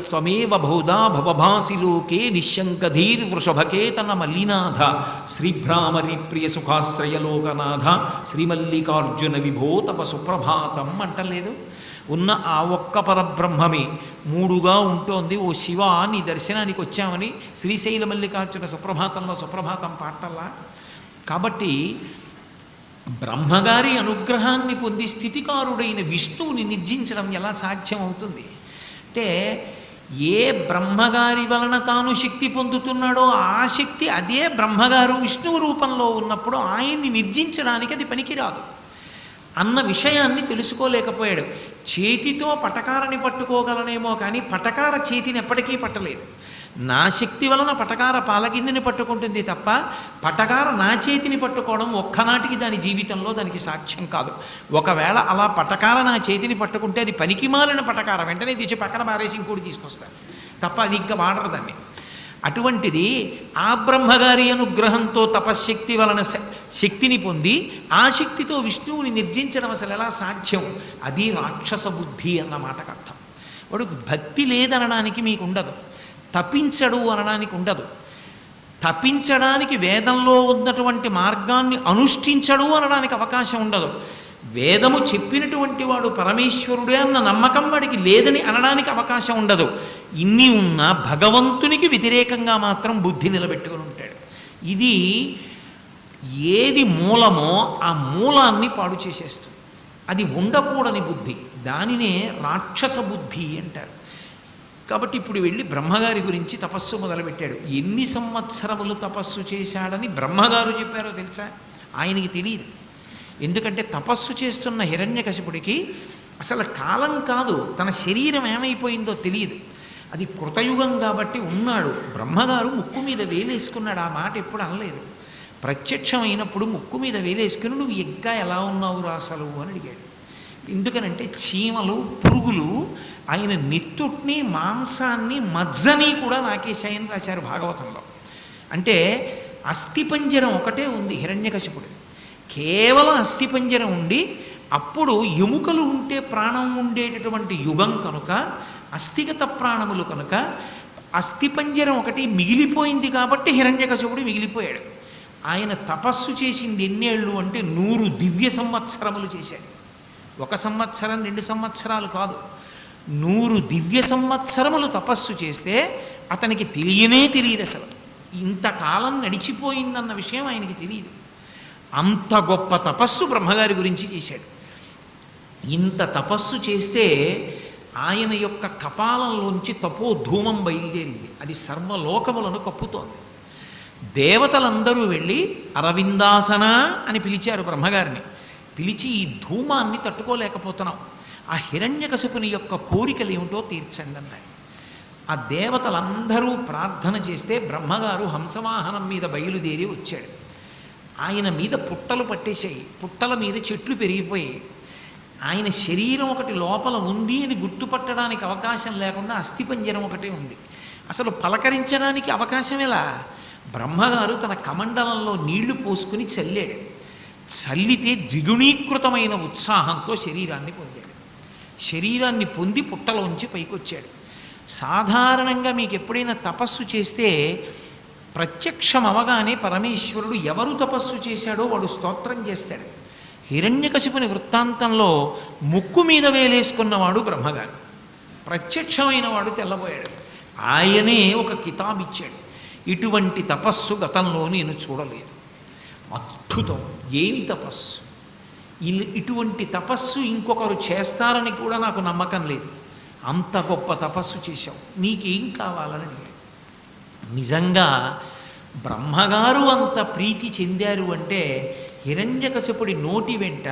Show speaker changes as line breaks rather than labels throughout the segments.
స్వమేవ బహుదా భవభాసి లోకే నిశంకధీర్ వృషభకేతన మలినాథ శ్రీభ్రామరి ప్రియ సుఖాశ్రయలోకనాథ శ్రీమల్లికార్జున విభో తప సుప్రభాతం అంటలేదు ఉన్న ఆ ఒక్క పరబ్రహ్మమే మూడుగా ఉంటోంది. ఓ శివ నీ దర్శనానికి వచ్చామని శ్రీశైల మల్లికార్జున సుప్రభాతంలో సుప్రభాతం పాటల్లా. కాబట్టి బ్రహ్మగారి అనుగ్రహాన్ని పొంది స్థితికారుడైన విష్ణువుని నిర్జించడం ఎలా సాధ్యమవుతుంది? అంటే ఏ బ్రహ్మగారి వలన తాను శక్తి పొందుతున్నాడో ఆ శక్తి అదే బ్రహ్మగారు విష్ణువు రూపంలో ఉన్నప్పుడు ఆయన్ని నిర్జించడానికి అది పనికిరాదు. అన్న విషయాన్ని తెలుసుకోలేకపోయాడు. చేతితో పటకారని పట్టుకోగలనేమో కానీ పటకార చేతిని ఎప్పటికీ పట్టలేదు. నా శక్తి వలన పటకార పాలగిన్నెని పట్టుకుంటుంది తప్ప పటకార నా చేతిని పట్టుకోవడం ఒక్కనాటికి దాని జీవితంలో దానికి సాక్ష్యం కాదు. ఒకవేళ అలా పటకార నా చేతిని పట్టుకుంటే అది పనికి మాలిన పటకార. వెంటనే తీసి పక్కన పారేసి ఇంకోటి తీసుకొస్తాను తప్ప అది ఇంకా వాడరు దాన్ని. అటువంటిది ఆ బ్రహ్మగారి అనుగ్రహంతో తపశ్శక్తి వలన శక్తిని పొంది ఆ శక్తితో విష్ణువుని నిర్జించడం అసలు ఎలా సాధ్యం? అది రాక్షస బుద్ధి అన్న మాటకు అర్థం. వాడు భక్తి లేదనడానికి మీకు ఉండదు తపించడు అనడానికి ఉండదు. తపించడానికి వేదంలో ఉన్నటువంటి మార్గాన్ని అనుష్ఠించడు అనడానికి అవకాశం ఉండదు. వేదము చెప్పినటువంటి వాడు పరమేశ్వరుడే అన్న నమ్మకం వాడికి లేదని అనడానికి అవకాశం ఉండదు. ఇన్ని ఉన్న భగవంతునికి వ్యతిరేకంగా మాత్రం బుద్ధి నిలబెట్టుకుని ఉంటాడు. ఇది ఏది మూలమో ఆ మూలాన్ని పాడు చేసేస్తుంది. అది ఉండకూడని బుద్ధి. దానినే రాక్షస బుద్ధి అంటారు. కాబట్టి ఇప్పుడు వెళ్ళి బ్రహ్మగారి గురించి తపస్సు మొదలుపెట్టాడు. ఎన్ని సంవత్సరములు తపస్సు చేశాడని బ్రహ్మగారు చెప్పారో తెలుసా? ఆయనకి తెలియదు ఎందుకంటే తపస్సు చేస్తున్న హిరణ్యకశిపుడికి అసలు కాలం కాదు తన శరీరం ఏమైపోయిందో తెలియదు అది కృతయుగం కాబట్టి ఉన్నాడు. బ్రహ్మగారు ముక్కు మీద వేలేసుకున్నాడు. ఆ మాట ఎప్పుడు అనలేదు. ప్రత్యక్షమైనప్పుడు ముక్కు మీద వేలేసుకుని నువ్వు ఇంకా ఎలా ఉన్నావు రాసలు అని అడిగాడు. ఎందుకనంటే చీమలు పురుగులు ఆయన నెత్తుట్ని మాంసాన్ని మజ్జని కూడా నాకేశాయని రాశారు భాగవతంలో. అంటే అస్థిపంజరం ఒకటే ఉంది హిరణ్యకశిపుడు. కేవలం అస్థిపంజరం ఉండి అప్పుడు ఎముకలు ఉంటే ప్రాణం ఉండేటటువంటి యుగం కనుక అస్థిగత ప్రాణములు కనుక అస్థిపంజరం ఒకటి మిగిలిపోయింది కాబట్టి హిరణ్యకశపుడు మిగిలిపోయాడు. ఆయన తపస్సు చేసింది ఎన్నేళ్ళు అంటే నూరు దివ్య సంవత్సరములు చేశాడు. ఒక సంవత్సరం రెండు సంవత్సరాలు కాదు. నూరు దివ్య సంవత్సరములు తపస్సు చేస్తే అతనికి తెలియనే తెలియదు అసలు. ఇంతకాలం నడిచిపోయిందన్న విషయం ఆయనకి తెలియదు. అంత గొప్ప తపస్సు బ్రహ్మగారి గురించి చేశాడు. ఇంత తపస్సు చేస్తే ఆయన యొక్క కపాలంలోంచి తపో ధూమం బయలుదేరింది. అది సర్వలోకములను కప్పుతోంది. దేవతలందరూ వెళ్ళి అరవిందాసన అని పిలిచారు బ్రహ్మగారిని. పిలిచి ఈ ధూమాన్ని తట్టుకోలేకపోతున్నాం ఆ హిరణ్యకశపుని యొక్క కోరికలు ఏమిటో తీర్చండి అన్నారు ఆ దేవతలందరూ ప్రార్థన చేస్తే బ్రహ్మగారు హంసవాహనం మీద బయలుదేరి వచ్చాడు. ఆయన మీద పుట్టలు పట్టేశాయి. పుట్టల మీద చెట్లు పెరిగిపోయాయి. ఆయన శరీరం ఒకటి లోపల ఉంది అని గుర్తుపట్టడానికి అవకాశం లేకుండా అస్థిపంజరం ఒకటే ఉంది. అసలు పలకరించడానికి అవకాశం ఎలా? బ్రహ్మగారు తన కమండలంలో నీళ్ళు పోసుకుని చల్లాడు. చల్లితే ద్విగుణీకృతమైన ఉత్సాహంతో శరీరాన్ని పొందాడు. శరీరాన్ని పొంది పుట్టలోంచి పైకొచ్చాడు. సాధారణంగా మీకు ఎప్పుడైనా తపస్సు చేస్తే ప్రత్యక్షం అవగానే పరమేశ్వరుడు ఎవరు తపస్సు చేశాడో వాడు స్తోత్రం చేస్తాడు. హిరణ్యకశిపుని వృత్తాంతంలో ముక్కు మీద వేలేసుకున్నవాడు బ్రహ్మగారు ప్రత్యక్షమైన వాడు తెల్లబోయాడు. ఆయనే ఒక కితాబిచ్చాడు. ఇటువంటి తపస్సు గతంలో నేను చూడలేదు. అద్భుతం. ఏమి తపస్సు? ఇల్- ఇటువంటి తపస్సు ఇంకొకరు చేస్తారని కూడా నాకు నమ్మకం లేదు. అంత గొప్ప తపస్సు చేశావు. నీకేం కావాలని అడిగాడు నిజంగా బ్రహ్మగారు అంత ప్రీతి చెందారు అంటే హిరణ్యకశపుడి నోటి వెంట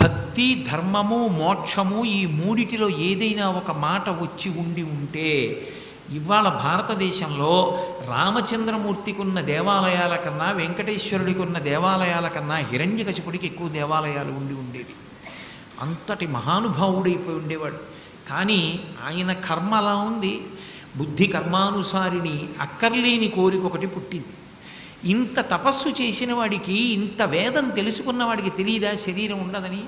భక్తి ధర్మము మోక్షము ఈ మూడిటిలో ఏదైనా ఒక మాట వచ్చి ఉండి ఉంటే ఇవాళ భారతదేశంలో రామచంద్రమూర్తికి ఉన్న దేవాలయాల కన్నా వెంకటేశ్వరుడికి ఉన్న దేవాలయాల కన్నా హిరణ్యకశపుడికి ఎక్కువ దేవాలయాలు ఉండి ఉండేవి. అంతటి మహానుభావుడైపోయి ఉండేవాడు. కానీ ఆయన కర్మ అలా ఉంది. బుద్ధి కర్మానుసారిని అక్కర్లేని కోరిక ఒకటి పుట్టింది. ఇంత తపస్సు చేసిన వాడికి ఇంత వేదం తెలుసుకున్న వాడికి తెలియదా శరీరం ఉండదని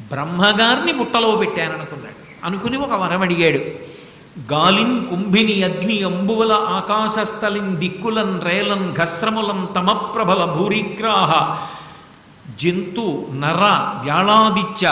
బ్రహ్మగారిని బుట్టలో పెట్టాననుకున్నాడు. అనుకుని ఒక వరం అడిగాడు. గాలిన్ కుంభిని అగ్ని అంబువల ఆకాశస్థలిన్ దిక్కులన్ రేలన్ ఘస్రములం తమప్రబల భూరిగ్రాహ. జంతు నర వ్యాళాదిత్య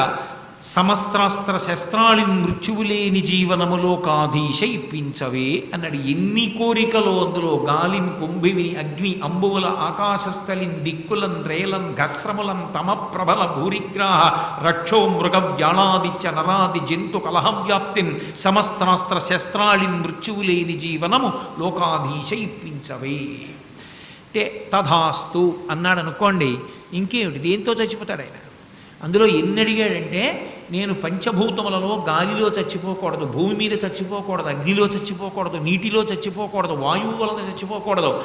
సమస్త్రాస్త్ర శస్త్రాళి మృత్యువులేని జీవనములో కాధీశ ఇప్పించవే అన్నాడు. ఎన్ని కోరికలు అందులో గాలిన్ కుంభిని అగ్ని అంబువుల ఆకాశస్థలిన్ దిక్కులన్ రేలన్ ఘస్రములం తమ ప్రబల భూరిగ్రాహ రక్షో మృగ వ్యాళాదిత్య నరాది జంతు కలహం వ్యాప్తిన్ సమస్త్రాస్త్ర శస్త్రాళిన్ మృత్యువులేని జీవనము లోకాధీశ ఇప్పించవే అంటే తథాస్తు అన్నాడు అనుకోండి ఇంకేమిటి? దేంతో చచ్చిపోతాడు ఆయన? అందులో ఎన్ని అడిగాడంటే నేను పంచభూతములలో గాలిలో చచ్చిపోకూడదు భూమి మీద చచ్చిపోకూడదు అగ్నిలో చచ్చిపోకూడదు నీటిలో చచ్చిపోకూడదు వాయువు వలన చచ్చిపోకూడదు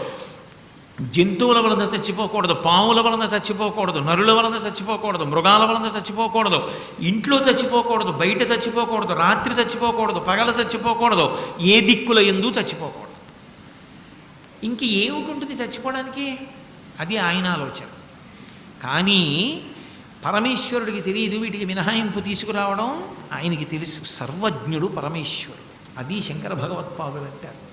జంతువుల వలన చచ్చిపోకూడదు పాముల వలన చచ్చిపోకూడదు నరుల వలన చచ్చిపోకూడదు మృగాల వలన చచ్చిపోకూడదు ఇంట్లో చచ్చిపోకూడదు బయట చచ్చిపోకూడదు రాత్రి చచ్చిపోకూడదు పగల చచ్చిపోకూడదు ఏ దిక్కుల ఎందు చచ్చిపోకూడదు. ఇంక ఏమిటి చచ్చిపోవడానికి? అది ఆయన ఆలోచన. కానీ పరమేశ్వరుడికి తెలియదు వీటికి మినహాయింపు తీసుకురావడం ఆయనకి తెలుసు. సర్వజ్ఞుడు పరమేశ్వరుడు. అది శంకర భగవత్పాదులు అంటారు.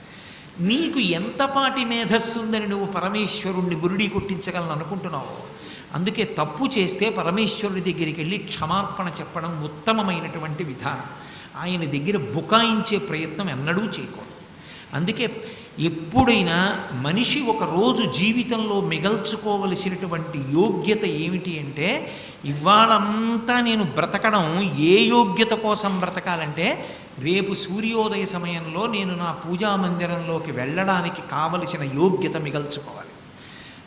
నీకు ఎంతపాటి మేధస్సు ఉందని నువ్వు పరమేశ్వరుణ్ణి బురుడి కొట్టించగలను అనుకుంటున్నావు అందుకే తప్పు చేస్తే పరమేశ్వరుడి దగ్గరికి వెళ్ళి క్షమార్పణ చెప్పడం ఉత్తమమైనటువంటి విధానం. ఆయన దగ్గర బుకాయించే ప్రయత్నం ఎన్నడూ చేయకూడదు. అందుకే ఎప్పుడైనా మనిషి ఒక రోజు జీవితంలో మిగల్చుకోవలసినటువంటి యోగ్యత ఏమిటి అంటే ఇవాళంతా నేను బ్రతకడం ఏ యోగ్యత కోసం బ్రతకాలంటే రేపు సూర్యోదయ సమయంలో నేను నా పూజా మందిరంలోకి వెళ్ళడానికి కావలసిన యోగ్యత మిగల్చుకోవాలి.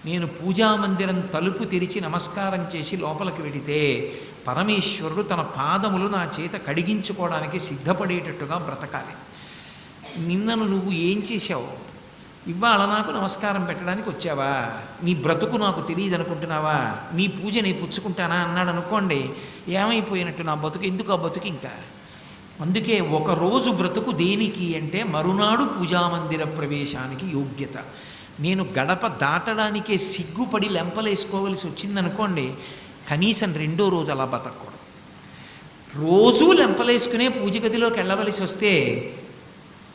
నేను పూజా మందిరం తలుపు తెరిచి నమస్కారం చేసి లోపలికి వెడితే పరమేశ్వరుడు తన పాదములు నా చేత కడిగించుకోవడానికి సిద్ధపడేటట్టుగా బ్రతకాలి. నిన్నను నువ్వు ఏం చేశావు? ఇవాళ నాకు నమస్కారం పెట్టడానికి వచ్చావా? నీ బ్రతుకు నాకు తెలియదు అనుకుంటున్నావా నీ పూజ నేను పుచ్చుకుంటానా అన్నాడు అనుకోండి ఏమైపోయినట్టు నా బతుకు? ఎందుకు ఆ బతుకు ఇంకా? అందుకే ఒకరోజు బ్రతుకు దేనికి అంటే మరునాడు పూజామందిర ప్రవేశానికి యోగ్యత. నేను గడప దాటడానికే సిగ్గుపడి లెంపలేసుకోవలసి వచ్చిందనుకోండి కనీసం రెండో రోజు అలా బతకూడదు రోజూ లెంపలేసుకునే పూజ గదిలోకి వెళ్ళవలసి వస్తే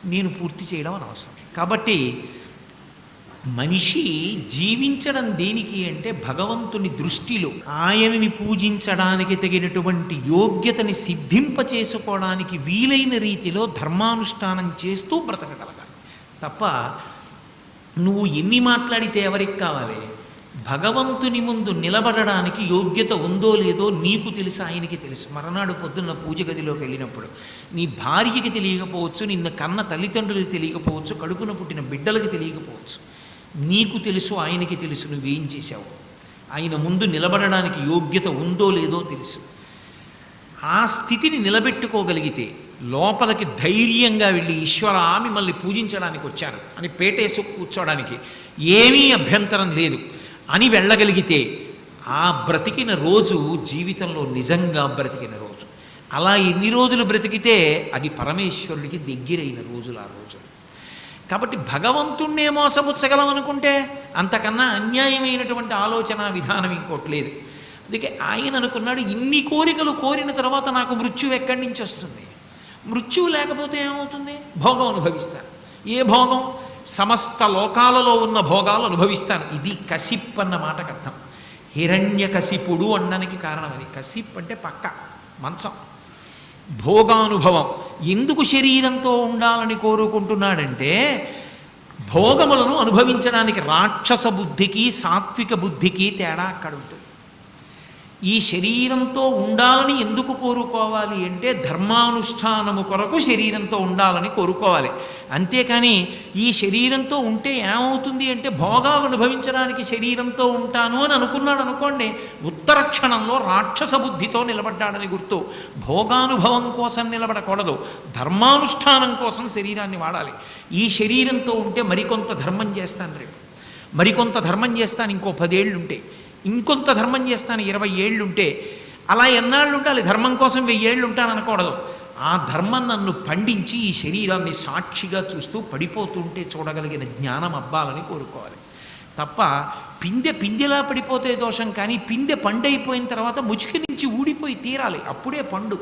నేను పూర్తి చేయడం అనవసరం. కాబట్టి మనిషి జీవించడం దేనికి అంటే భగవంతుని దృష్టిలో ఆయనని పూజించడానికి తగినటువంటి యోగ్యతని సిద్ధింపచేసుకోవడానికి వీలైన రీతిలో ధర్మానుష్ఠానం చేస్తూ బ్రతకగలగాలి. తప్ప నువ్వు ఎన్ని మాట్లాడితే ఎవరికి కావాలి? భగవంతుని ముందు నిలబడడానికి యోగ్యత ఉందో లేదో నీకు తెలుసు ఆయనకి తెలుసు. మరనాడు పొద్దున్న పూజ గదిలోకి వెళ్ళినప్పుడు నీ భార్యకి తెలియకపోవచ్చు నిన్న కన్న తల్లిదండ్రులకు తెలియకపోవచ్చు కడుపున పుట్టిన బిడ్డలకు తెలియకపోవచ్చు. నీకు తెలుసు ఆయనకి తెలుసు నువ్వేం చేశావు? ఆయన ముందు నిలబడడానికి యోగ్యత ఉందో లేదో తెలుసు. ఆ స్థితిని నిలబెట్టుకోగలిగితే లోపలికి ధైర్యంగా వెళ్ళి ఈశ్వర మిమ్మల్ని పూజించడానికి వచ్చారు అని పేటేసి కూర్చోడానికి ఏమీ అభ్యంతరం లేదు. అని వెళ్ళగలిగితే ఆ బ్రతికిన రోజు జీవితంలో నిజంగా బ్రతికిన రోజు. అలా ఎన్ని రోజులు బ్రతికితే అది పరమేశ్వరుడికి దగ్గరైన రోజులు ఆ రోజు. కాబట్టి భగవంతుణ్ణే మోసపుచ్చగలం అనుకుంటే అంతకన్నా అన్యాయమైనటువంటి ఆలోచన విధానం ఇంకోటి లేదు. అందుకే ఆయన అనుకున్నాడు ఇన్ని కోరికలు కోరిన తర్వాత నాకు మృత్యువు ఎక్కడి నుంచి వస్తుంది? మృత్యువు లేకపోతే ఏమవుతుంది? భోగం అనుభవిస్తారు ఏ భోగం? సమస్త లోకాలలో ఉన్న భోగాలు అనుభవిస్తాను. ఇది కసిప్ అన్న మాటకు అర్థం. హిరణ్య కసిపుడు అనడానికి కారణం అది. కసిప్ అంటే పక్క మంచం. భోగానుభవం. ఎందుకు శరీరంతో ఉండాలని కోరుకుంటున్నాడంటే భోగములను అనుభవించడానికి రాక్షస బుద్ధికి సాత్విక బుద్ధికి తేడా అక్కడ ఉంటుంది ఈ శరీరంతో ఉండాలని ఎందుకు కోరుకోవాలి అంటే ధర్మానుష్ఠానము కొరకు శరీరంతో ఉండాలని కోరుకోవాలి. అంతేకాని ఈ శరీరంతో ఉంటే ఏమవుతుంది అంటే భోగాలు అనుభవించడానికి శరీరంతో ఉంటాను అని అనుకున్నాడు అనుకోండి ఉత్తర క్షణంలో రాక్షస బుద్ధితో నిలబడ్డాడని గుర్తు. భోగానుభవం కోసం నిలబడకూడదు ధర్మానుష్ఠానం కోసం శరీరాన్ని వాడాలి. ఈ శరీరంతో ఉంటే మరికొంత ధర్మం చేస్తాను రేపు. మరికొంత ధర్మం చేస్తాను ఇంకో పదేళ్ళు ఉంటాయి ఇంకొంత ధర్మం చేస్తాను ఇరవై ఏళ్ళు ఉంటే అలా ఎన్నాళ్ళు ఉండాలి ధర్మం కోసం వెయ్యేళ్ళు ఉంటాను అనకూడదు ఆ ధర్మం నన్ను పండించి ఈ శరీరాన్ని సాక్షిగా చూస్తూ పడిపోతుంటే చూడగలిగిన జ్ఞానం అబ్బాలని కోరుకోవాలి. తప్ప పిందె పిందెలా పడిపోతే దోషం కానీ పిందె పండైపోయిన తర్వాత ముచికి నుంచి ఊడిపోయి తీరాలి. అప్పుడే పండు.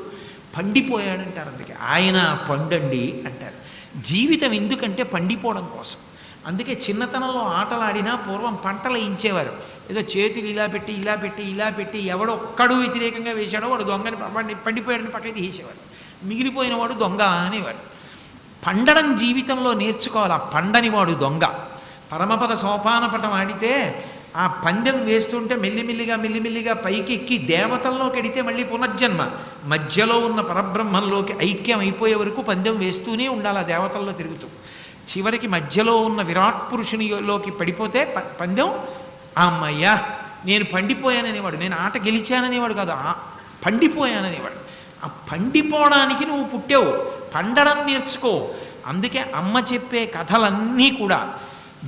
పండిపోయాడంటారు అందుకే. ఆయన పండండి అంటారు. జీవితం ఎందుకంటే పండిపోవడం కోసం. అందుకే చిన్నతనంలో ఆటలాడినా పూర్వం పంటలు వేయించేవారు. ఏదో చేతులు ఇలా పెట్టి ఇలా పెట్టి ఇలా పెట్టి ఎవడో ఒక్కడు వ్యతిరేకంగా వేశాడో వాడు దొంగని పండి పండిపోయాడని పక్కకి తీసేవాడు మిగిలిపోయిన వాడు దొంగ అనేవాడు. పండడం జీవితంలో నేర్చుకోవాలి. ఆ పండని వాడు దొంగ. పరమపద సోపానపటం ఆడితే ఆ పందెం వేస్తుంటే మెల్లిమెల్లిగా మెల్లిమెల్లిగా పైకెక్కి దేవతల్లోకి అడితే మళ్ళీ పునర్జన్మ. మధ్యలో ఉన్న పరబ్రహ్మంలోకి ఐక్యం అయిపోయే వరకు పందెం వేస్తూనే ఉండాలి. ఆ దేవతల్లో తిరుగుతూ. చివరికి మధ్యలో ఉన్న విరాట్ పురుషునిలోకి పడిపోతే ప- పందెం అమ్మయ్యా నేను పండిపోయాననేవాడు నేను ఆట గెలిచాననేవాడు కాదు పండిపోయాననేవాడు. ఆ పండిపోవడానికి నువ్వు పుట్టావు పండడం నేర్చుకో. అందుకే అమ్మ చెప్పే కథలన్నీ కూడా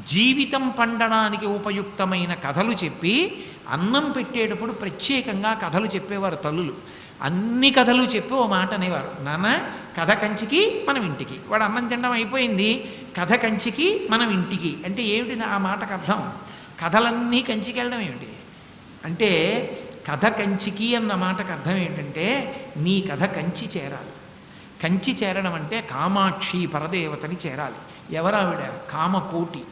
జీవితం పండడానికి ఉపయుక్తమైన కథలు చెప్పి అన్నం పెట్టేటప్పుడు ప్రత్యేకంగా కథలు చెప్పేవారు తల్లులు. అన్ని కథలు చెప్పి ఓ మాట అనేవారు. నాన్న కథ కంచికి మనం ఇంటికి. వాడు అన్నం తినడం అయిపోయింది. కథ కంచికి మనం ఇంటికి. అంటే ఏమిటి ఆ మాటకు అర్థం? కథలన్నీ కంచికి వెళ్ళడం ఏమిటి? అంటే కథ కంచికి అన్న మాటకు అర్థం ఏంటంటే నీ కథ కంచి చేరాలి. కంచి చేరడం అంటే కామాక్షి పరదేవతని చేరాలి. ఎవరావిడ? కామకోటి.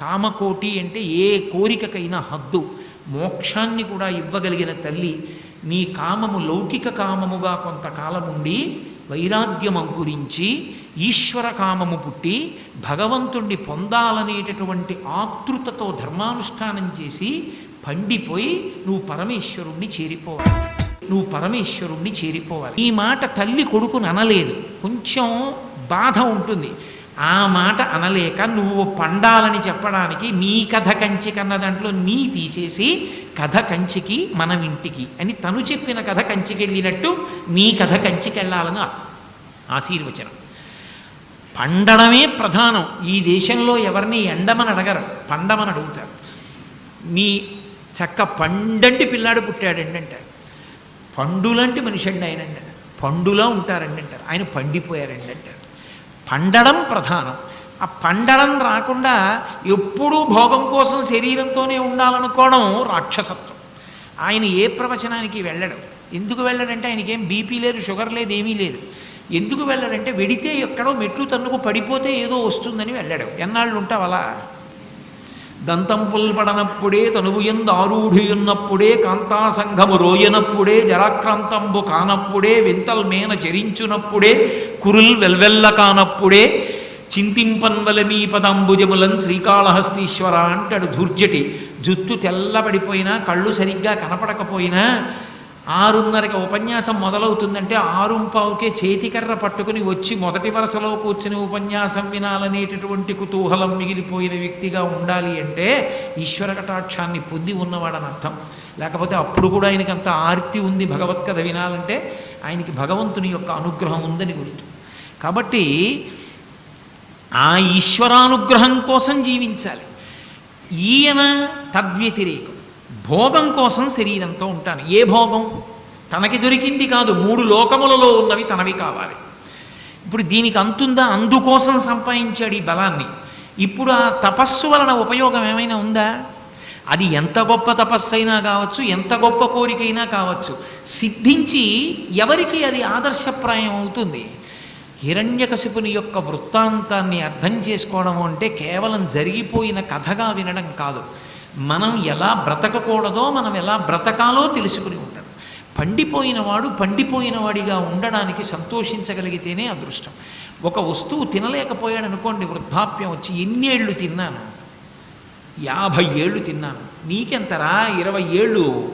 కామకోటి అంటే ఏ కోరికకైనా హద్దు. మోక్షాన్ని కూడా ఇవ్వగలిగిన తల్లి. నీ కామము లౌకిక కామముగా కొంతకాలముండి వైరాగ్యం అంకురించి ఈశ్వర కామము పుట్టి భగవంతుణ్ణి పొందాలనేటటువంటి ఆతృతతో ధర్మానుష్ఠానం చేసి పండిపోయి నువ్వు పరమేశ్వరుణ్ణి చేరిపోవాలి. నువ్వు పరమేశ్వరుణ్ణి చేరిపోవాలి. ఈ మాట తల్లి కొడుకుని అనలేదు కొంచెం బాధ ఉంటుంది. ఆ మాట అనలేక నువ్వు పండాలని చెప్పడానికి నీ కథ కంచి కన్న దాంట్లో నీ తీసేసి కథ కంచికి మనం ఇంటికి అని తను చెప్పిన కథ కంచికి వెళ్ళినట్టు నీ కథ కంచికి వెళ్ళాలని ఆశీర్వచనం. పండడమే ప్రధానం. ఈ దేశంలో ఎవరిని ఎండమని అడగరు పండమని అడుగుతారు. నీ చక్క పండంటి పిల్లాడు పుట్టాడండి అంటారు. పండులాంటి మనిషి అండి ఆయన అంటారు పండులా ఉంటారండి అంటారు. ఆయన పండిపోయారండి అంటారు. పండడం ప్రధానం. ఆ పండడం రాకుండా ఎప్పుడూ భోగం కోసం శరీరంతోనే ఉండాలనుకోవడం రాక్షసత్వం. ఆయన ఏ ప్రవచనానికి వెళ్ళడం. ఎందుకు వెళ్ళడంటే ఆయనకేం బీపీ లేదు షుగర్ లేదు ఏమీ లేదు. ఎందుకు వెళ్ళడంటే వెడితే ఎక్కడో మెట్లు తన్నుకు పడిపోతే ఏదో వస్తుందని వెళ్ళడం. ఎన్నాళ్ళు ఉంటావు అలా? దంతంపుల్ పడనప్పుడే తనువుయందు ఆరూఢియున్నప్పుడే కాంతాసంఘము రోయనప్పుడే జరాక్రాంతంబు కానప్పుడే వింతల్ మేన చరించునప్పుడే కురుల్ వెల్వెల్ల కానప్పుడే చింతింపన్వలమీ పదంబుజములన్ శ్రీకాళహస్తీశ్వర అంటాడు ధూర్జటి జుత్తు తెల్లబడిపోయినా కళ్ళు సరిగ్గా కనపడకపోయినా ఆరున్నరకి ఉపన్యాసం మొదలవుతుందంటే ఆరుంపావుకే చేతికర్ర పట్టుకుని వచ్చి మొదటి వరుసలో కూర్చుని ఉపన్యాసం వినాలనేటటువంటి కుతూహలం మిగిలిపోయిన వ్యక్తిగా ఉండాలి అంటే ఈశ్వర కటాక్షాన్ని పొంది ఉన్నవాడని అర్థం. లేకపోతే అప్పుడు కూడా ఆయనకి అంత ఆర్తి ఉంది భగవత్ కథ వినాలంటే ఆయనకి భగవంతుని యొక్క అనుగ్రహం ఉందని గుర్తు. కాబట్టి ఆ ఈశ్వరానుగ్రహం కోసం జీవించాలి. ఈయన తద్వ్యతిరేకం. భోగం కోసం శరీరంతో ఉంటాను. ఏ భోగం? తనకి దొరికింది కాదు. మూడు లోకములలో ఉన్నవి తనవి కావాలి. ఇప్పుడు దీనికి అంతుందా? అందుకోసం సంపాదించాడు ఈ బలాన్ని. ఇప్పుడు ఆ తపస్సు వలన ఉపయోగం ఏమైనా ఉందా? అది ఎంత గొప్ప తపస్సు అయినా కావచ్చు ఎంత గొప్ప కోరికైనా కావచ్చు. సిద్ధించి ఎవరికి అది ఆదర్శప్రాయం అవుతుంది? హిరణ్యకశిపుని యొక్క వృత్తాంతాన్ని అర్థం చేసుకోవడం అంటే కేవలం జరిగిపోయిన కథగా వినడం కాదు. మనం ఎలా బ్రతకకూడదో మనం ఎలా బ్రతకాలో తెలుసుకుని ఉంటాడు. పండిపోయినవాడు పండిపోయినవాడిగా ఉండడానికి సంతోషించగలిగితేనే అదృష్టం. ఒక వస్తువు తినలేకపోయాడు అనుకోండి వృద్ధాప్యం వచ్చి ఎన్నేళ్ళు తిన్నాను? యాభై ఏళ్ళు తిన్నాను. నీకెంతరా? ఇరవై ఏళ్ళు.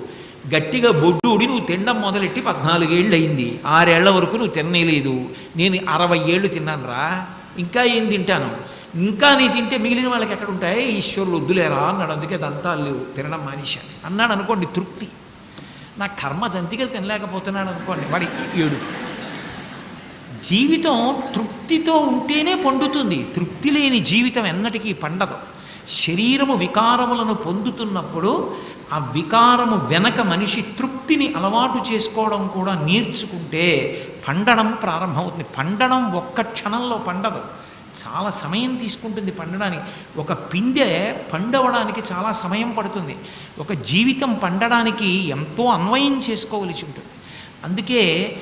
గట్టిగా బొడ్డూడి నువ్వు తినడం మొదలెట్టి పద్నాలుగేళ్ళు అయింది ఆరేళ్ళ వరకు నువ్వు తినలేదు నేను అరవై ఏళ్ళు తిన్నాను రా ఇంకా ఏం తింటాను? ఇంకా నీ తింటే మిగిలిన వాళ్ళకి ఎక్కడ ఉంటాయి? ఈశ్వరుడు వద్దులేరా అన్నాడు. అందుకే దంతాలు లేవు తినడం మానేశాను అన్నాడు అనుకోండి తృప్తి. నా కర్మ జంతికలు తినలేకపోతున్నాడు అనుకోండి వాడి ఏడు. జీవితం తృప్తితో ఉంటేనే పండుతుంది. తృప్తి లేని జీవితం ఎన్నటికీ పండదు. శరీరము వికారములను పొందుతున్నప్పుడు ఆ వికారము వెనక మనిషి తృప్తిని అలవాటు చేసుకోవడం కూడా నేర్చుకుంటే పండడం ప్రారంభమవుతుంది. పండడం ఒక్క క్షణంలో పండదు. చాలా సమయం తీసుకుంటుంది పండడానికి. ఒక పిండె పండవడానికి చాలా సమయం పడుతుంది. ఒక జీవితం పండడానికి ఎంతో అన్వయం చేసుకోవలసి ఉంటుంది. అందుకే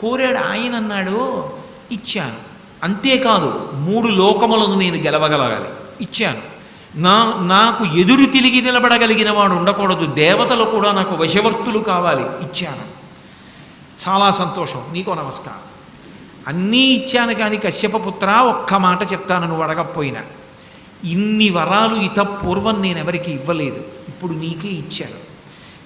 కోరాడు ఆయన అన్నాడు ఇచ్చాను. అంతేకాదు మూడు లోకములను నేను గెలవగలగాలి. ఇచ్చాను. నా నాకు ఎదురు తిరిగి నిలబడగలిగిన వాడు ఉండకూడదు. దేవతలు కూడా నాకు వశవర్తులు కావాలి. ఇచ్చాను. చాలా సంతోషం. నీకో నమస్కారం. అన్నీ ఇచ్చాను కానీ కశ్యపపుత్ర ఒక్క మాట చెప్తాను నువ్వు అడగకపోయినా. ఇన్ని వరాలు ఇత పూర్వం నేను ఎవరికి ఇవ్వలేదు ఇప్పుడు నీకే ఇచ్చాను.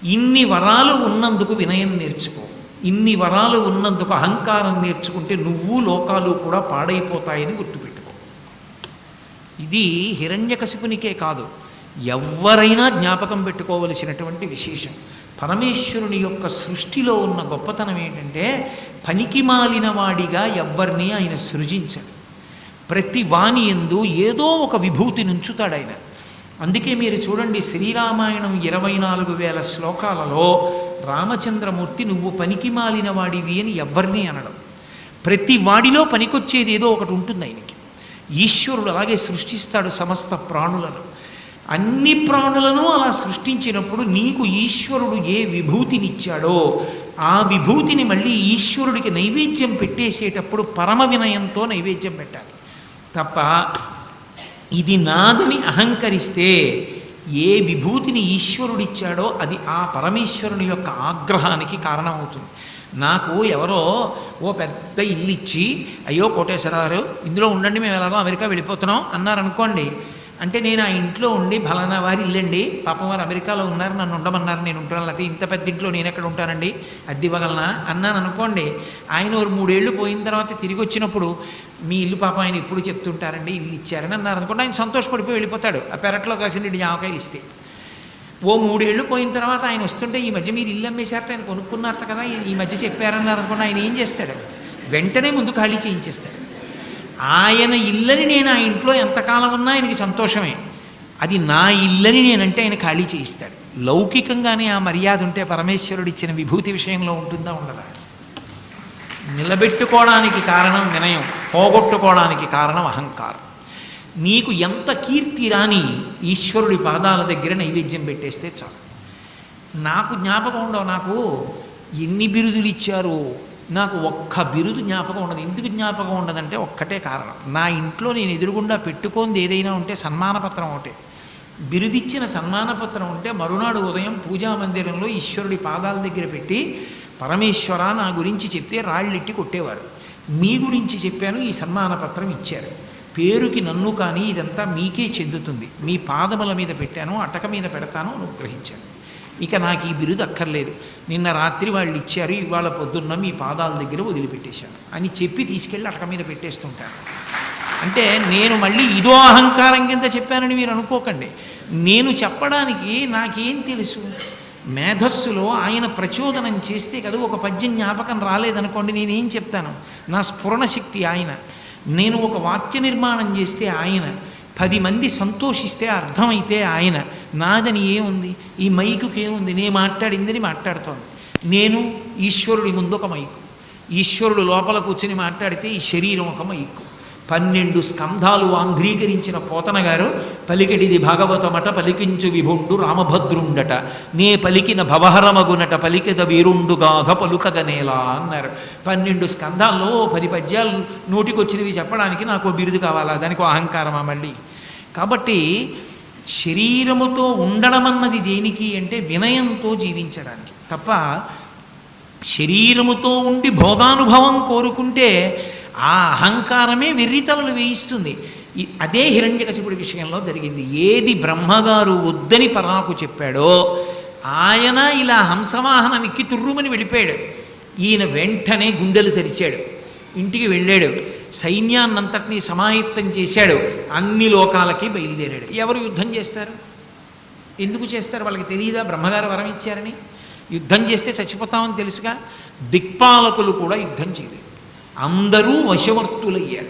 ఇన్ని వరాలు ఉన్నందుకు వినయం నేర్చుకో. ఇన్ని వరాలు ఉన్నందుకు అహంకారం నేర్చుకుంటే నువ్వు లోకాలు కూడా పాడైపోతాయని గుర్తుపెట్టుకో. ఇది హిరణ్యకశిపునికే కాదు ఎవరైనా జ్ఞాపకం పెట్టుకోవలసినటువంటి విశేషం. పరమేశ్వరుని యొక్క సృష్టిలో ఉన్న గొప్పతనం ఏంటంటే పనికి మాలిన వాడిగా ఎవరిని ఆయన సృజించాడు. ప్రతి వాణి ఎందు ఏదో ఒక విభూతి నుంచుతాడు ఆయన. అందుకే మీరు చూడండి శ్రీరామాయణం ఇరవై నాలుగు వేల శ్లోకాలలో రామచంద్రమూర్తి నువ్వు పనికి మాలిన వాడివి అని ఎవరిని అనడం. ప్రతి వాడిలో పనికొచ్చేది ఏదో ఒకటి ఉంటుంది ఆయనకి. ఈశ్వరుడు అలాగే సృష్టిస్తాడు సమస్త ప్రాణులను. అన్ని ప్రాణులను అలా సృష్టించినప్పుడు నీకు ఈశ్వరుడు ఏ విభూతినిచ్చాడో ఆ విభూతిని మళ్ళీ ఈశ్వరుడికి నైవేద్యం పెట్టేసేటప్పుడు పరమ వినయంతో నైవేద్యం పెట్టాలి. తప్ప ఇది నాదని అహంకరిస్తే ఏ విభూతిని ఈశ్వరుడిచ్చాడో అది ఆ పరమేశ్వరుని యొక్క ఆగ్రహానికి కారణమవుతుంది. నాకు ఎవరో ఓ పెద్ద ఇల్లు ఇచ్చి అయ్యో కోటేశ్వరరావు ఇందులో ఉండండి మేము ఎలాగో అమెరికా వెళ్ళిపోతున్నాం అన్నారనుకోండి అంటే నేను ఆ ఇంట్లో ఉండి ఫలానా వారి ఇల్లండి. పాపం వారు అమెరికాలో ఉన్నారు నన్ను ఉండమన్నారు నేను ఉంటాను. లేకపోతే ఇంత పెద్ద ఇంట్లో నేను ఎక్కడ ఉంటానండి? అద్దె ఇవ్వగలనా? అన్నాను అనుకోండి. ఆయన ఒక మూడేళ్ళు పోయిన తర్వాత తిరిగి వచ్చినప్పుడు మీ ఇల్లు పాపం ఆయన ఎప్పుడు చెప్తుంటారండి? ఇల్లు ఇచ్చారని అన్నారు అనుకోండి. ఆయన సంతోషపడిపోయి వెళ్ళిపోతాడు. ఆ పెరట్లో కాసిన జామకాయలు ఇస్తే. ఓ మూడేళ్ళు పోయిన తర్వాత ఆయన వస్తుంటే ఈ మధ్య మీరు ఇల్లు అమ్మేశారట ఆయన కొనుక్కున్నారట కదా ఈ- ఈ మధ్య చెప్పారన్నారు అనుకోండి. ఆయన ఏం చేస్తాడు? వెంటనే ముందు ఖాళీ చేయించేస్తాడు. ఆయన ఇల్లని నేను ఆ ఇంట్లో ఎంతకాలం ఉన్నా ఆయనకి సంతోషమే. అది నా ఇల్లని నేనంటే ఆయన ఖాళీ చేయిస్తాడు. లౌకికంగానే ఆ మర్యాద ఉంటే పరమేశ్వరుడు ఇచ్చిన విభూతి విషయంలో ఉంటుందా ఉండదా? నిలబెట్టుకోవడానికి కారణం వినయం పోగొట్టుకోవడానికి కారణం అహంకారం. నీకు ఎంత కీర్తి రాని ఈశ్వరుడి పాదాల దగ్గర నైవేద్యం పెట్టేస్తే చాలు. నాకు జ్ఞాపకం ఉండవు నాకు ఎన్ని బిరుదులు ఇచ్చారో నాకు ఒక్క బిరుదు జ్ఞాపకం ఉండదు. ఎందుకు జ్ఞాపకం ఉండదంటే ఒక్కటే కారణం. నా ఇంట్లో నేను ఎదురుగుండా పెట్టుకోంది ఏదైనా ఉంటే సన్మానపత్రం ఒకటే. బిరుదిచ్చిన సన్మానపత్రం ఉంటే మరునాడు ఉదయం పూజా మందిరంలో ఈశ్వరుడి పాదాల దగ్గర పెట్టి పరమేశ్వర నా గురించి చెప్తే రాళ్ళెట్టి కొట్టేవారు. మీ గురించి చెప్పాను ఈ సన్మానపత్రం ఇచ్చారు. పేరుకి నన్ను కానీ ఇదంతా మీకే చెందుతుంది. మీ పాదముల మీద పెట్టాను అటక మీద పెడతాను అనుగ్రహించాను. ఇక నాకు ఈ బిరుదు అక్కర్లేదు. నిన్న రాత్రి వాళ్ళు ఇచ్చారు ఇవాళ పొద్దున్న మీ పాదాల దగ్గర వదిలిపెట్టేశాను అని చెప్పి తీసుకెళ్ళి అటక మీద పెట్టేస్తుంటాను అంటే నేను మళ్ళీ ఇదో అహంకారం కింద చెప్పానని మీరు అనుకోకండి. నేను చెప్పడానికి నాకేం తెలుసు? మేధస్సులో ఆయన ప్రచోదనం చేస్తే కదా ఒక పద్యం జ్ఞాపకం రాలేదనుకోండి నేనేం చెప్తాను? నా స్ఫురణ శక్తి ఆయన. నేను ఒక వాక్య నిర్మాణం చేస్తే ఆయన. పది మంది సంతోషిస్తే అర్థమైతే ఆయన నాదని ఏముంది ఈ మైకుకి ఏముంది నేను మాట్లాడిందని మాట్లాడుతోంది. నేను ఈశ్వరుడి ముందు ఒక మైకు. ఈశ్వరుడు లోపల కూర్చొని మాట్లాడితే ఈ శరీరం ఒక మైకు. పన్నెండు స్కంధాలు ఆంధ్రీకరించిన పోతన గారు పలికెడిది భాగవతమట పలికించు విభుండు రామభద్రుండట. నే పలికిన భవహరమగునట పలికెద వీరుండుగాథ పలుకగనేలా అన్నారు. పన్నెండు స్కంధాల్లో పది పద్యాలు నోటికొచ్చినవి చెప్పడానికి నాకు బిరుదు కావాలా? దానికి అహంకారమా మళ్ళీ? కాబట్టి శరీరముతో ఉండడం అన్నది దేనికి అంటే వినయంతో జీవించడానికి. తప్ప శరీరముతో ఉండి భోగానుభవం కోరుకుంటే ఆ అహంకారమే వెర్రితలలు వేయిస్తుంది. అదే హిరణ్యకశిపుడి విషయంలో జరిగింది. ఏది బ్రహ్మగారు వద్దని పరాకు చెప్పాడో ఆయన ఇలా హంసవాహనం ఎక్కి తుర్రుమని వెళ్ళిపోయాడు. ఈయన వెంటనే గుండెలు తెరిచాడు. ఇంటికి వెళ్ళాడు. సైన్యాన్నంతటినీ సమాహితం చేశాడు. అన్ని లోకాలకి బయలుదేరాడు. ఎవరు యుద్ధం చేస్తారు? ఎందుకు చేస్తారు? వాళ్ళకి తెలియదా బ్రహ్మగారు వరం ఇచ్చారని? యుద్ధం చేస్తే చచ్చిపోతామని తెలుసుగా? దిక్పాలకులు కూడా యుద్ధం చేయలేదు. అందరూ వశవర్తులయ్యారు.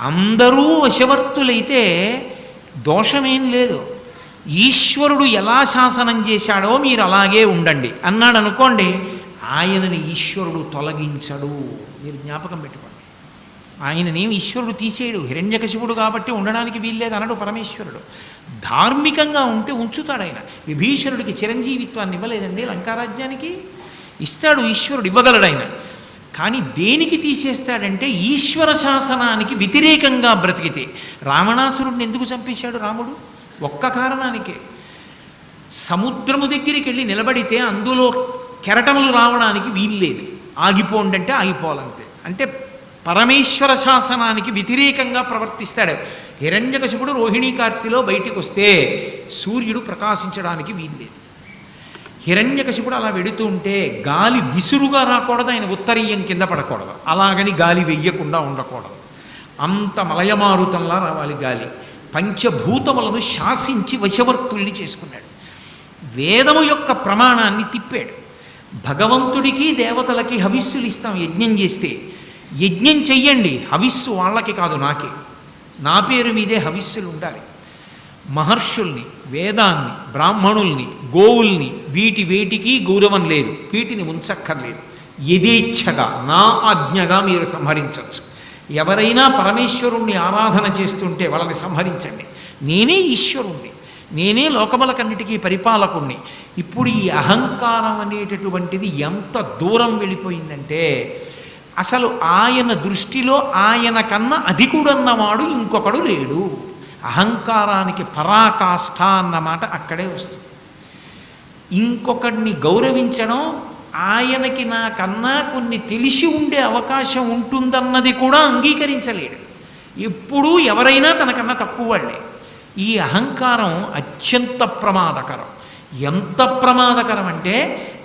అందరూ వశవర్తులైతే దోషమేం లేదు. ఈశ్వరుడు ఎలా శాసనం చేశాడో మీరు అలాగే ఉండండి. అన్నాడు అనుకోండి ఆయనని ఈశ్వరుడు తొలగించడు. మీరు జ్ఞాపకం పెట్టుకోండి. ఆయననేం ఈశ్వరుడు తీసేయడు. హిరణ్యకశిపుడు కాబట్టి ఉండడానికి వీల్లేదు అనడు పరమేశ్వరుడు. ధార్మికంగా ఉంటే ఉంచుతాడు ఆయన విభీషణుడికి చిరంజీవిత్వాన్ని ఇవ్వలేదండి లంకారాజ్యానికి. ఇస్తాడు ఈశ్వరుడు ఇవ్వగలడు ఆయన కానీ దేనికి తీసేస్తాడంటే ఈశ్వర శాసనానికి వ్యతిరేకంగా బ్రతికితే. రావణాసురుడిని ఎందుకు చంపేశాడు రాముడు? ఒక్క కారణానికే. సముద్రము దగ్గరికి వెళ్ళి నిలబడితే అందులో కెరటములు రావడానికి వీల్లేదు ఆగిపోండి అంటే ఆగిపోవాలంతే. అంటే పరమేశ్వర శాసనానికి వ్యతిరేకంగా ప్రవర్తిస్తాడు. హిరణ్యకశిపుడు రోహిణీ కార్తిలో బయటికి వస్తే సూర్యుడు ప్రకాశించడానికి వీల్లేదు హిరణ్యకశిపుడు అలా వెడుతూ ఉంటే గాలి విసురుగా రాకూడదు ఆయన ఉత్తరీయం కింద పడకూడదు. అలాగని గాలి వెయ్యకుండా ఉండకూడదు. అంత మలయమారుతంలా రావాలి గాలి. పంచభూతములను శాసించి వశవర్తుల్ని చేసుకున్నాడు. వేదము యొక్క ప్రమాణాన్ని తిప్పాడు. భగవంతుడికి దేవతలకి హవిస్సులు ఇస్తాం యజ్ఞం చేస్తే. యజ్ఞం చెయ్యండి హవిస్సు వాళ్ళకి కాదు నాకే. నా పేరు మీదే హవిస్సులు ఉండాలి. మహర్షుల్ని వేదాన్ని బ్రాహ్మణుల్ని గోవుల్ని వీటి వేటికి గౌరవం లేదు వీటిని ఉంచక్కర్లేదు. యథేచ్ఛగా నా ఆజ్ఞగా మీరు సంహరించవచ్చు. ఎవరైనా పరమేశ్వరుణ్ణి ఆరాధన చేస్తుంటే వాళ్ళని సంహరించండి. నేనే ఈశ్వరుణ్ణి. నేనే లోకములకన్నిటికీ పరిపాలకుణ్ణి. ఇప్పుడు ఈ అహంకారం అనేటటువంటిది ఎంత దూరం వెళ్ళిపోయిందంటే అసలు ఆయన దృష్టిలో ఆయన కన్నా అధికుడన్నవాడు ఇంకొకడు లేడు. అహంకారానికి పరాకాష్ఠ అన్నమాట అక్కడే వస్తుంది. ఇంకొకడిని గౌరవించడం ఆయనకి నాకన్నా కొన్ని తెలిసి ఉండే అవకాశం ఉంటుందన్నది కూడా అంగీకరించలేడు. ఎప్పుడూ ఎవరైనా తనకన్నా తక్కువ వాళ్ళే ఈ అహంకారం అత్యంత ప్రమాదకరం. ఎంత ప్రమాదకరం అంటే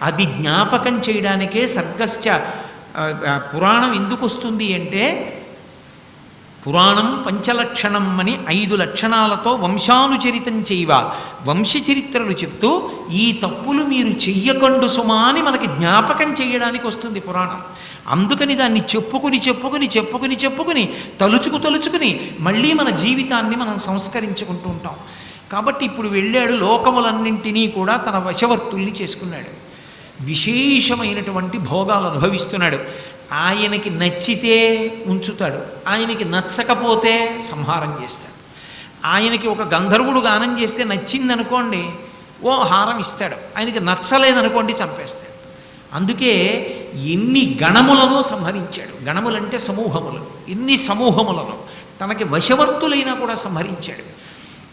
అది జ్ఞాపకం చేయడానికే సర్గశ్చ పురాణం ఎందుకు వస్తుంది అంటే పురాణం పంచలక్షణం అని ఐదు లక్షణాలతో వంశానుచరితం చేయవ. వంశచరిత్రలు చెప్తూ ఈ తప్పులు మీరు చెయ్యకండు సుమా అని మనకి జ్ఞాపకం చేయడానికి వస్తుంది పురాణం. అందుకని దాన్ని చెప్పుకుని చెప్పుకుని చెప్పుకుని చెప్పుకుని తలుచుకు తలుచుకుని మళ్ళీ మన జీవితాన్ని మనం సంస్కరించుకుంటూ ఉంటాం. కాబట్టి ఇప్పుడు వెళ్ళాడు లోకములన్నింటినీ కూడా తన వశవర్తుల్ని చేసుకున్నాడు. విశేషమైనటువంటి భోగాలు అనుభవిస్తున్నాడు. ఆయనకి నచ్చితే ఉంచుతాడు ఆయనకి నచ్చకపోతే సంహారం చేస్తాడు. ఆయనకి ఒక గంధర్వుడు గానం చేస్తే నచ్చిందనుకోండి ఓ హారం ఇస్తాడు ఆయనకి నచ్చలేదనుకోండి చంపేస్తాడు. అందుకే ఎన్ని గణములను సంహరించాడు గణములంటే సమూహములు ఎన్ని సమూహములను తనకి వశవర్తులైనా కూడా సంహరించాడు.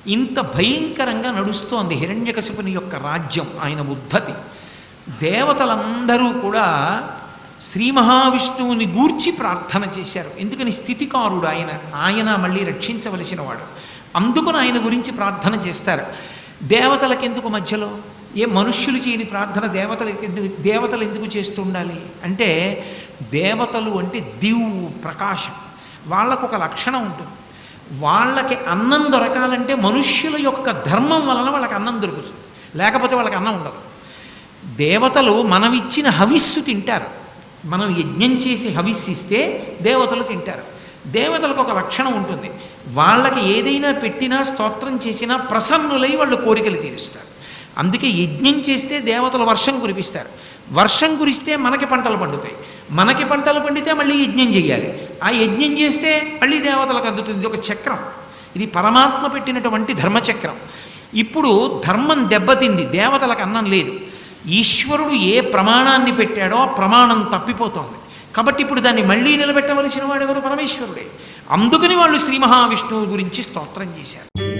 ఇంత భయంకరంగా నడుస్తోంది హిరణ్యకశిపుని యొక్క రాజ్యం ఆయన ఉద్ధతి. దేవతలందరూ కూడా శ్రీ మహావిష్ణువుని గూర్చి ప్రార్థన చేశారు. ఎందుకని స్థితికారుడు ఆయన ఆయన మళ్ళీ రక్షించవలసిన వాడు అందుకని ఆయన గురించి ప్రార్థన చేస్తారు. దేవతలకెందుకు మధ్యలో? ఏ మనుష్యులు చేయని ప్రార్థన దేవతలకు ఎందుకు దేవతలు ఎందుకు చేస్తూ ఉండాలి? అంటే దేవతలు అంటే దివు ప్రకాశం. వాళ్ళకు ఒక లక్షణం ఉంటుంది. వాళ్ళకి అన్నం దొరకాలంటే మనుష్యుల యొక్క ధర్మం వలన వాళ్ళకి అన్నం దొరుకుతుంది. లేకపోతే వాళ్ళకి అన్నం ఉండదు. దేవతలు మనం ఇచ్చిన హవిస్సు తింటారు. మనం యజ్ఞం చేసి హవిస్సిస్తే దేవతలు తింటారు. దేవతలకు ఒక లక్షణం ఉంటుంది. వాళ్ళకి ఏదైనా పెట్టినా స్తోత్రం చేసినా ప్రసన్నులై వాళ్ళు కోరికలు తీరుస్తారు. అందుకే యజ్ఞం చేస్తే దేవతలు వర్షం కురిపిస్తారు. వర్షం కురిస్తే మనకి పంటలు పండుతాయి. మనకి పంటలు పండితే మళ్ళీ యజ్ఞం చేయాలి. ఆ యజ్ఞం చేస్తే మళ్ళీ దేవతలకు అందుతుంది ఇది ఒక చక్రం. ఇది పరమాత్మ పెట్టినటువంటి ధర్మచక్రం. ఇప్పుడు ధర్మం దెబ్బతింది. దేవతలకు అన్నం లేదు. ఈశ్వరుడు ఏ ప్రమాణాన్ని పెట్టాడో ఆ ప్రమాణం తప్పిపోతోంది. కాబట్టి ఇప్పుడు దాన్ని మళ్ళీ నిలబెట్టవలసిన వాడెవరు పరమేశ్వరుడే. అందుకని వాళ్ళు శ్రీ మహావిష్ణువు గురించి స్తోత్రం చేశారు.